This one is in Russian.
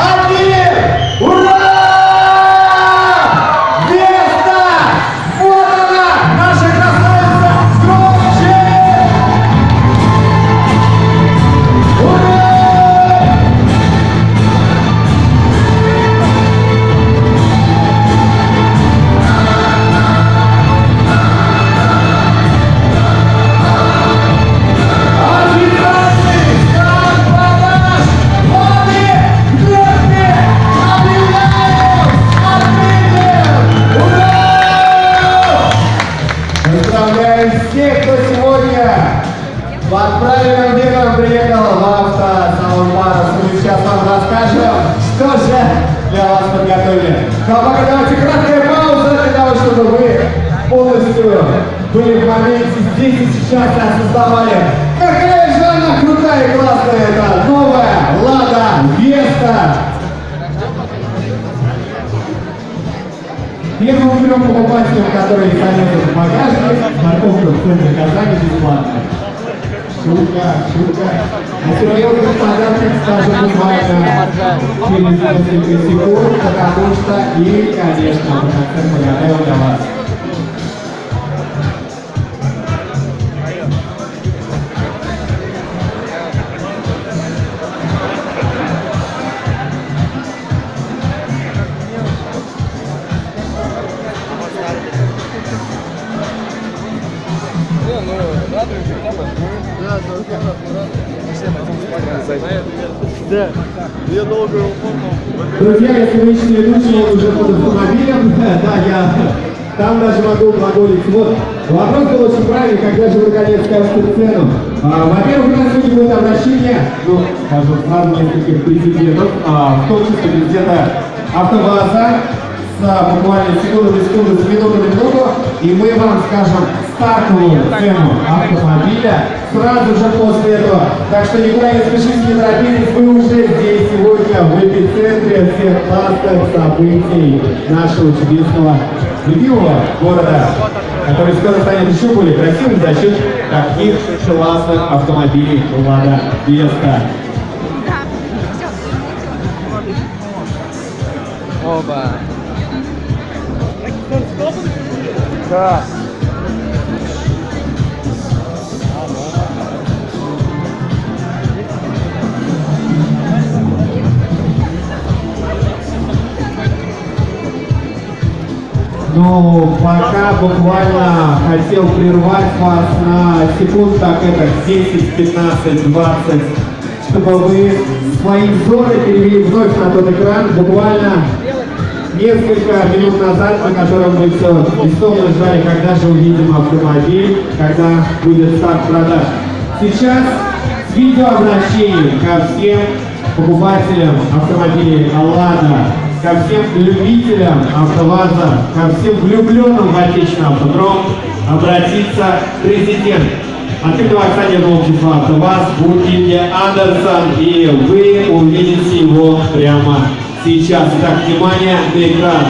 आपके लिए उड़ना под правильным бегом приехал в автосалон Марс. Мы сейчас вам расскажем, что же для вас подготовили. Ну а пока давайте краткая пауза для того, чтобы вы полностью были в моменте здесь и сейчас и осознавали, какая же она крутая и классная эта новая Лада Веста. Первым трем покупателям, которые садятся в багажник, парковка в центре Казани бесплатная. Шутка, шутка. А серьезный подарок скажем буквально через несколько секунд, потому что и, конечно, мы концерт подготовил для Да. Я. Друзья, еще не ведущий, уже под автомобилем, да, я там даже могу глаголить. Вот, вопрос был очень правильный, когда же вы наконец скажете цену. А, во-первых, у нас сегодня будет обращение, ну, скажу сразу нескольких президентов, а, в том числе президента АвтоВАЗа, с буквально секунду на секунду, с минуты минуту, и мы вам скажем стартовую цену автомобиля сразу же после этого. Так что никуда не спешите, не торопитесь, вы уже здесь сегодня в эпицентре всех классных событий нашего чудесного любимого города, который скоро станет еще более красивым за счет таких классных автомобилей Лада Веста. Оба. Да. Ну, пока буквально хотел прервать вас на секунд, так это 10, 15, 20, чтобы вы свои взоры перевели вновь на тот экран, буквально несколько минут назад, на котором мы все бессомно ждали, когда же увидим автомобиль, когда будет старт продаж. Сейчас с видеообращением ко всем покупателям автомобилей «Лада», ко всем любителям АвтоВАЗа, ко всем влюбленным в отечественный автодром обратится президент активного акционерного общества АвтоВАЗ Букинья Андерсон, и вы увидите его прямо сейчас. Итак, внимание на экран.